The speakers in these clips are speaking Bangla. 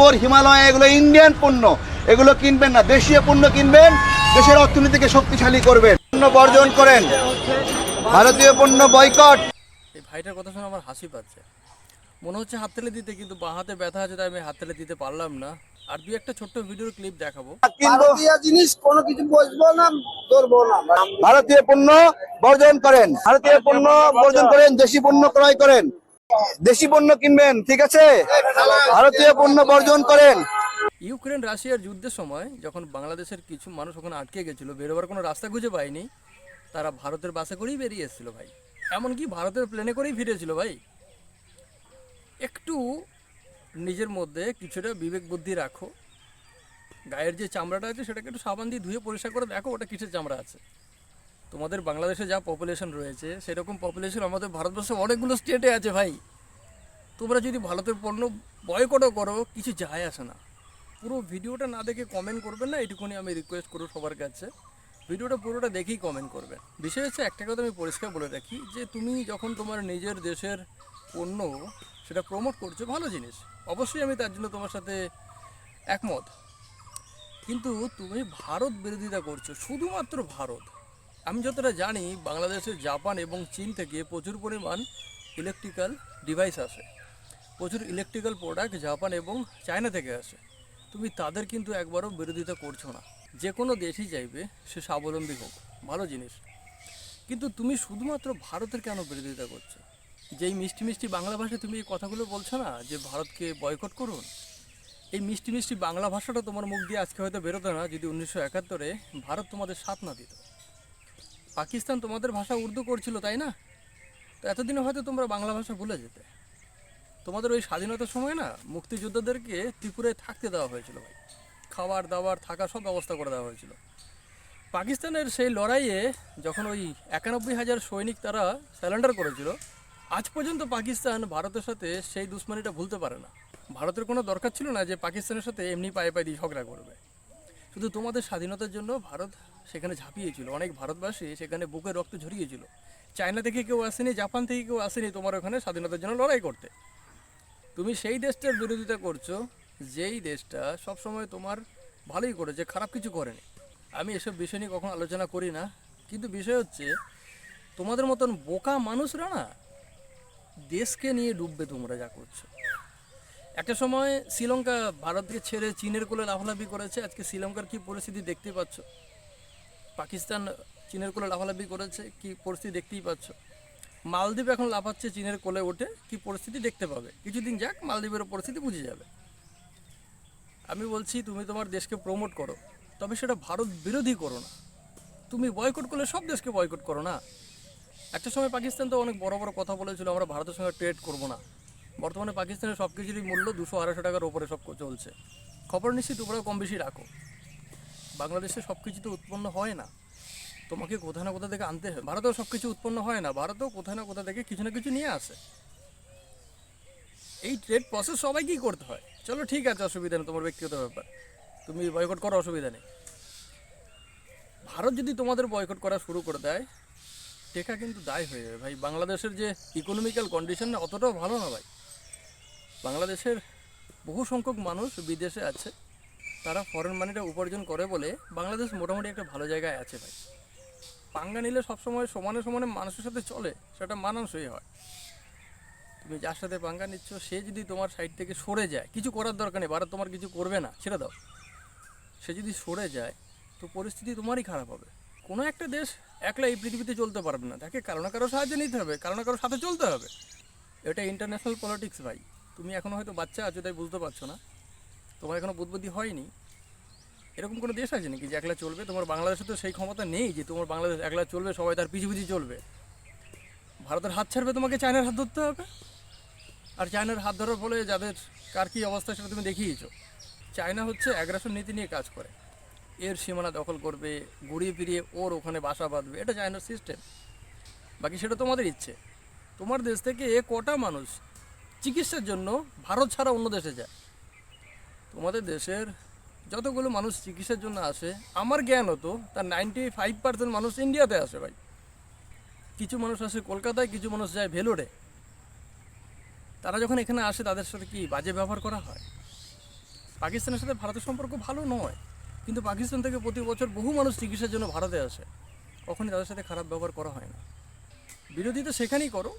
ডাবর হিমালয় এগুলো ইন্ডিয়ান পণ্য। এগুলো কিনবেন না দেশীয় পণ্য কিনবেন দেশের অর্থনীতিকে শক্তিশালী করবেন। পণ্য বর্জন করেন ভারতীয় পণ্য বয়কট এই ভাইটার কথা শুনে আমার হাসি পাচ্ছে। মনে হচ্ছে হাততালি দিতে কিন্তু বাঁ হাতে ব্যথা আছে তাই আমি হাত হাততালি দিতে পারলাম না। আর দুই একটা ছোট্ট ভিডিওর ক্লিপ দেখাবো। ভারতীয় জিনিস কোনো কিছু বসবো না ধরবো না। ভারতীয় পণ্য বর্জন করেন ভারতীয় পণ্য বর্জন করেন দেশি পণ্য ক্রয় করেন। দেশি পণ্য কিনবেন, ঠিক আছে? ভারতীয় পণ্য বর্জন করেন। ইউক্রেন রাশিয়ার যুদ্ধের সময় যখন বাংলাদেশের কিছু মানুষ ওখানে আটকে গেছিল, বেরোবার কোনো রাস্তা খুঁজে পায়নি, তারা ভারতের বাসে করেই বেরিয়ে এসেছিল ভাই। এমনকি ভারতের প্লেনে করেই ফিরেছিল ভাই। একটু নিজের মধ্যে কিছুটা বিবেক বুদ্ধি রাখো। গায়ের যে চামড়াটা আছে, সেটাকে একটু সাবান দিয়ে ধুয়ে পরিষ্কার করে দেখো, ওটা কিসের চামড়া আছে। তোমাদের বাংলাদেশে যা পপুলেশন রয়েছে, সেরকম পপুলেশন আমাদের ভারতবর্ষে অনেকগুলো স্টেটে আছে ভাই। তোমরা যদি ভারতের পণ্য বয়কটও করো, কিছু যায় আসে না। পুরো ভিডিওটা না দেখে কমেন্ট করবেন না, এটুকুনি আমি রিকোয়েস্ট করব সবার কাছে। ভিডিওটা পুরোটা দেখেই কমেন্ট করবেন। বিষয় হচ্ছে, একটা কথা আমি পরিষ্কার বলে রাখি, যে তুমি যখন তোমার নিজের দেশের পণ্য সেটা প্রমোট করছ, ভালো জিনিস। অবশ্যই আমি তার জন্য তোমার সাথে একমত। কিন্তু তুমি ভারত বিরোধিতা করছ, শুধুমাত্র ভারত। আমি যতটা জানি, বাংলাদেশের জাপান এবং চীন থেকে প্রচুর পরিমাণ ইলেকট্রিক্যাল ডিভাইস আসে। প্রচুর ইলেকট্রিক্যাল প্রোডাক্ট জাপান এবং চায়না থেকে আসে। তুমি তাদের কিন্তু একবারও বিরোধিতা করছ না। যে কোনো দেশই চাইবে সে স্বাবলম্বী হোক, ভালো জিনিস। কিন্তু তুমি শুধুমাত্র ভারতের কেন বিরোধিতা করছ? যেই মিষ্টি মিষ্টি বাংলা ভাষায় তুমি এই কথাগুলো বলছো না, যে ভারতকে বয়কট করুন, এই মিষ্টি মিষ্টি বাংলা ভাষাটা তোমার মুখ দিয়ে আজকে হয়তো বেরোতো না, যদি উনিশশো একাত্তরে ভারত তোমাদের সাথ না দিত। পাকিস্তান তোমাদের ভাষা উর্দু করছিল, তাই না? তো এতদিনে হয়তো তোমরা বাংলা ভাষা ভুলে যেতে। তোমাদের ওই স্বাধীনতার সময় না, মুক্তিযোদ্ধাদেরকে ত্রিপুরায় থাকতে দেওয়া হয়েছিল ভাই। খাবার, দাবার থাকা সব ব্যবস্থা করে দেওয়া হয়েছিল। পাকিস্তানের সেই লড়াইয়ে যখন ওই একানব্বই হাজার সৈনিক তারা স্যালেন্ডার করেছিল, আজ পর্যন্ত পাকিস্তান ভারতের সাথে সেই দুশ্মনীটা ভুলতে পারে না। ভারতের কোনো দরকার ছিল না যে পাকিস্তানের সাথে এমনি পায়ে পায়ে দিয়ে ঝগড়া করবে। শুধু তোমাদের স্বাধীনতার জন্য ভারত সেখানে ঝাঁপিয়েছিল। অনেক ভারতবাসী সেখানে বুকের রক্ত ঝরিয়েছিল। চায়না থেকে কেউ আসেনি, জাপান থেকে কেউ আসেনি তোমার ওখানে স্বাধীনতার জন্য লড়াই করতে। তুমি সেই দেশটার বিরোধিতা করছ, যেই দেশটা সবসময় তোমার ভালোই করেছে খারাপ কিছু করেনি। আমি এসব বিষয় নিয়ে কখনো আলোচনা করি না। কিন্তু বিষয় হচ্ছে, তোমাদের মতন বোকা মানুষরা না, দেশকে নিয়ে ডুববে তোমরা যা করছ। একটা সময় শ্রীলঙ্কা ভারতকে ছেড়ে চীনের কোলে লাফালাফি করেছে। আজকে শ্রীলঙ্কার কি পরিস্থিতি দেখতেই পাচ্ছ? পাকিস্তান চীনের কোলে লাফালাফি করেছে, কি পরিস্থিতি দেখতেই পাচ্ছ? মালদ্বীপ এখন লাফাচ্ছে চীনের কোলে ওঠে, কি পরিস্থিতি দেখতে পাবে? কিছুদিন যাক, মালদ্বীপের পরিস্থিতি বুঝে যাবে। আমি বলছি, তুমি তোমার দেশকে প্রমোট করো, তবে সেটা ভারত বিরোধী করো না। তুমি বয়কট করলে সব দেশকে বয়কট করো না। একটা সময় পাকিস্তান তো অনেক বড় বড় কথা বলেছিল, আমরা ভারতের সঙ্গে ট্রেড করব না। বর্তমানে পাকিস্তানের সব কিছুরই মূল্য দুশো আড়াইশো টাকার ওপরে সব চলছে। খবর নিশ্চিত তোমরা কম বেশি রাখো। বাংলাদেশে সব কিছু তো উৎপন্ন হয় না। তোমাকে কোথাও না কোথা থেকে আনতে হয়। ভারতেও সব কিছু উৎপন্ন হয় না। ভারতেও কোথাও না কোথা থেকে কিছু না কিছু নিয়ে আসে। এই ট্রেড প্রসেস সবাইকেই করতে হয়। চলো ঠিক আছে, অসুবিধা নেই, তোমার ব্যক্তিগত ব্যাপার। তুমি বয়কট করো, অসুবিধা নেই। ভারত যদি তোমাদের বয়কট করা শুরু করে দেয়, টেকা কিন্তু দায় হয়ে যাবে। ভাই, বাংলাদেশের যে ইকোনমিক্যাল কন্ডিশন অতটাও ভালো না ভাই। বাংলাদেশের বহু সংখ্যক মানুষ বিদেশে আছে। তারা ফরেন মানিটা উপার্জন করে বলে বাংলাদেশ মোটামুটি একটা ভালো জায়গায় আছে ভাই। পাঙ্গা নিলে সবসময় সমানে সমানে মানুষের সাথে চলে, সেটা মানানসই হয়। তুমি যার সাথে পাঙ্গা নিচ্ছ, সে যদি তোমার সাইড থেকে সরে যায়, কিছু করার দরকার নেই, ভারত তোমার কিছু করবে না, ছেড়ে দাও। সে যদি সরে যায়, তো পরিস্থিতি তোমারই খারাপ হবে। কোনো একটা দেশ একলা এই পৃথিবীতে চলতে পারবে না। তাকে কারও না কারও সাহায্য নিতে হবে, কারও না কারও সাথে চলতে হবে। এটা ইন্টারন্যাশনাল পলিটিক্স ভাই। তুমি এখনও হয়তো বাচ্চা আছো, তাই বুঝতে পারছ না। তোমার এখনও বুদ্ধি হয়নি। এরকম কোনো দেশ আছে নাকি যে একলা চলবে? তোমার বাংলাদেশে তো সেই ক্ষমতা নেই যে তোমার বাংলাদেশ একলা চলবে, সবাই তার পিছু পিছু চলবে। ভারতের হাত ছাড়বে তোমাকে, চায়নার হাত ধরতে হবে? আর চায়নার হাত ধরার ফলে যাদের, কার কী অবস্থা সেটা তুমি দেখিয়েছো? চায়না হচ্ছে অ্যাগ্রাসন নীতি নিয়ে কাজ করে। এর সীমানা দখল করবে, ঘুরিয়ে ফিরিয়ে ওর ওখানে বাসা বাঁধবে। এটা চায়নার সিস্টেম বাকি সেটা তোমাদের ইচ্ছে। তোমার দেশ থেকে এ কটা মানুষ চিকিৎসার জন্য ভারত ছাড়া অন্য দেশে যায়। তোমাদের দেশের যতগুলো মানুষ চিকিৎসার জন্য আসে, আমার জ্ঞান হতো তার নাইনটি ফাইভ পার্সেন্ট মানুষ ইন্ডিয়াতে আসে ভাই। কিছু মানুষ আসে কলকাতায়, কিছু মানুষ যায় ভেলোরে। তারা যখন এখানে আসে, তাদের সাথে কি বাজে ব্যবহার করা হয়? পাকিস্তানের সাথে ভারতের সম্পর্ক ভালো নয়, কিন্তু পাকিস্তান থেকে প্রতি বছর বহু মানুষ চিকিৎসার জন্য ভারতে আসে। কখনই তাদের সাথে খারাপ ব্যবহার করা হয় না। বিরোধিতা সেখানেই করো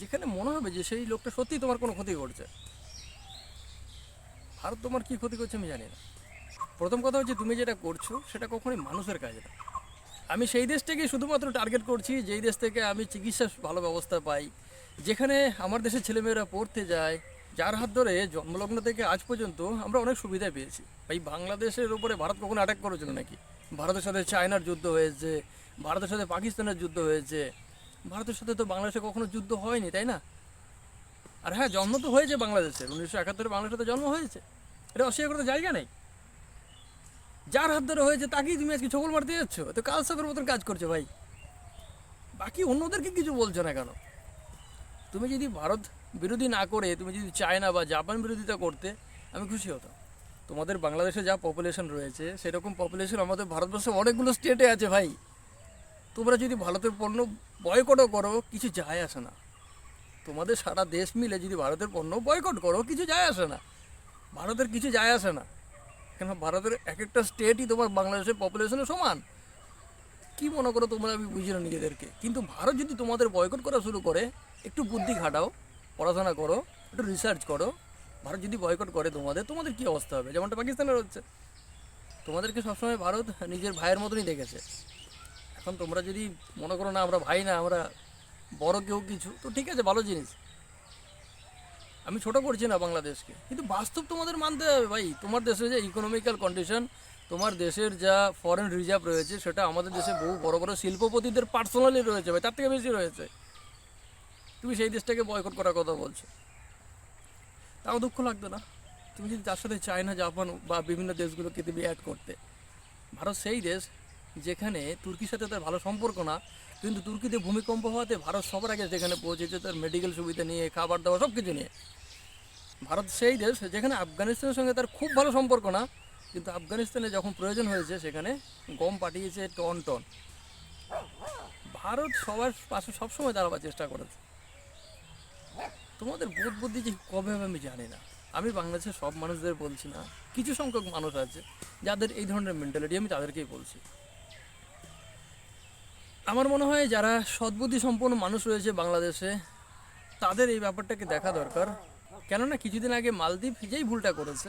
যেখানে মনে হবে যে সেই লোকটা সত্যিই তোমার কোনো ক্ষতি করছে। ভারত তোমার কী ক্ষতি করছে আমি জানি না। প্রথম কথা হচ্ছে তুমি যেটা করছ, সেটা কখনোই মানুষের কাজ না। আমি সেই দেশটাকে শুধুমাত্র টার্গেট করছি, যেই দেশ থেকে আমি চিকিৎসা ভালো ব্যবস্থা পাই। যেখানে আমার দেশের ছেলেমেয়েরা পড়তে যায়, যার হাত ধরে জন্মলগ্ন থেকে আজ পর্যন্ত আমরা অনেক সুবিধা পেয়েছি। এই বাংলাদেশের উপরে ভারত কখনো অ্যাটাক করেছিল নাকি? ভারতের সাথে চায়নার যুদ্ধ হয়েছে, ভারতের সাথে পাকিস্তানের যুদ্ধ হয়েছে ভারতের সাথে তো বাংলাদেশে কখনো যুদ্ধ হয়নি, তাই না? আর হ্যাঁ জন্ম তো হয়েছে বাংলাদেশের উনিশশো একাত্তরে বাংলাদেশে তো জন্ম হয়েছে। এটা অস্বীকার করতে জায়গা নেই। যার হাত ধরে হয়েছে তাকেই তুমি আজকে ছবল মারতে যাচ্ছ? তো কাল মতন কাজ করছ ভাই। বাকি অন্যদেরকে কিছু বলছো না কেন? তুমি যদি ভারত বিরোধী না করে, তুমি যদি চায়না বা জাপান বিরোধিতা করতে, আমি খুশি হতাম। তোমাদের বাংলাদেশে যা পপুলেশন রয়েছে, সেরকম পপুলেশন আমাদের ভারতবর্ষে অনেকগুলো স্টেটে আছে ভাই। তোমরা যদি ভারতের পণ্য বয়কটও করো, কিছু যায় আসে না। তোমাদের সারা দেশ মিলে যদি ভারতের পণ্য বয়কট করো, কিছু যায় আসে না। ভারতের কিছু যায় আসে না। কেন ভারতের এক একটা স্টেটই তোমার বাংলাদেশের পপুলেশনের সমান। কি মনে করো তোমরা? আমি বুঝি না নিজেদেরকে। কিন্তু ভারত যদি তোমাদের বয়কট করা শুরু করে, একটু বুদ্ধি খাটাও, পড়াশোনা করো, একটু রিসার্চ করো, ভারত যদি বয়কট করে তোমাদের তোমাদের কি অবস্থা হবে? যেমনটা পাকিস্তানের হচ্ছে। তোমাদেরকে সবসময় ভারত নিজের ভাইয়ের মতনই দেখেছে। এখন তোমরা যদি মনে করো না, আমরা ভাই না, আমরা বড় কেউ কিছু, তো ঠিক আছে, ভালো জিনিস। আমি ছোট করছি না বাংলাদেশকে। কিন্তু বাস্তব তোমাদের মানতে হবে ভাই। তোমার দেশে যে ইকোনমিক্যাল কন্ডিশন তোমার দেশের যা ফরেন রিজার্ভ রয়েছে, সেটা আমাদের দেশে বহু বড় বড় শিল্পপতিদের পার্সোনালি রয়েছে ভাই, তার থেকে বেশি রয়েছে। তুমি সেই দেশটাকে বয়কট করার কথা বলছো। তাও দুঃখ লাগতো না। তুমি যদি তার সাথে চায়না জাপান বা বিভিন্ন দেশগুলোকে তুমি অ্যাড করতে, ভারত সেই দেশ যেখানে তুর্কির সাথে তার ভালো সম্পর্ক না, কিন্তু তুর্কিতে ভূমিকম্প হওয়াতে ভারত সবার আগে সেখানে পৌঁছেছে তার মেডিকেল সুবিধা নিয়ে, খাবার দাবার সব কিছু নিয়ে। ভারত সেই দেশ যেখানে আফগানিস্তানের সঙ্গে তার খুব ভালো সম্পর্ক না, কিন্তু আফগানিস্তানে যখন প্রয়োজন হয়েছে সেখানে গম পাঠিয়েছে টন টন। ভারত সবার পাশে সবসময় দাঁড়াবার চেষ্টা করেছে। তোমাদের বোধ বুদ্ধি যে কবে হবে আমি জানি না। আমি বাংলাদেশের সব মানুষদের বলছি না, কিছু সংখ্যক মানুষ আছে যাদের এই ধরনের মেন্টালিটি আমি তাদেরকেই বলছি। আমার মনে হয় যারা সদ্বুদ্ধি সম্পন্ন মানুষ রয়েছে বাংলাদেশে, তাদের এই ব্যাপারটাকে দেখা দরকার। কেননা কিছুদিন আগে মালদ্বীপ যেই ভুলটা করেছে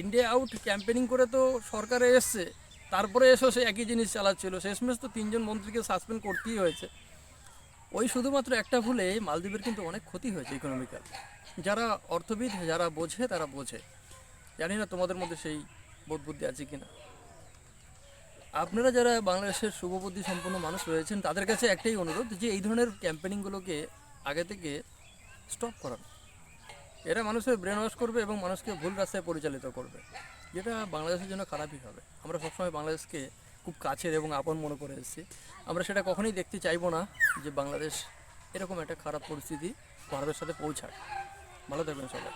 ইন্ডিয়া আউট ক্যাম্পেনিং করে তো সরকারে এসছে, তারপরে এসেও সে একই জিনিস চালাচ্ছিল। শেষমেশ তো তিনজন মন্ত্রীকে সাসপেন্ড করতেই হয়েছে। ওই শুধুমাত্র একটা ভুলে মালদ্বীপের কিন্তু অনেক ক্ষতি হয়েছে ইকোনমিক্যাল যারা অর্থবিদ, যারা বোঝে, তারা বোঝে। জানি না তোমাদের মধ্যে সেই বোধ বুদ্ধি আছে কি না আপনারা যারা বাংলাদেশের শুভবুদ্ধি সম্পন্ন মানুষ রয়েছেন, তাদের কাছে একটাই অনুরোধ যে এই ধরনের ক্যাম্পেনিংগুলোকে আগে থেকে স্টপ করান। এরা মানুষের ব্রেন ওয়াশ করবে এবং মানুষকে ভুল রাস্তায় পরিচালিত করবে, যেটা বাংলাদেশের জন্য খারাপই হবে। আমরা সবসময় বাংলাদেশকে খুব কাছের এবং আপন মনে করে এসেছি। আমরা সেটা কখনোই দেখতে চাইব না যে বাংলাদেশ এরকম একটা খারাপ পরিস্থিতি ভারতের সাথে পৌঁছায় ভালো থাকবেন সবাই।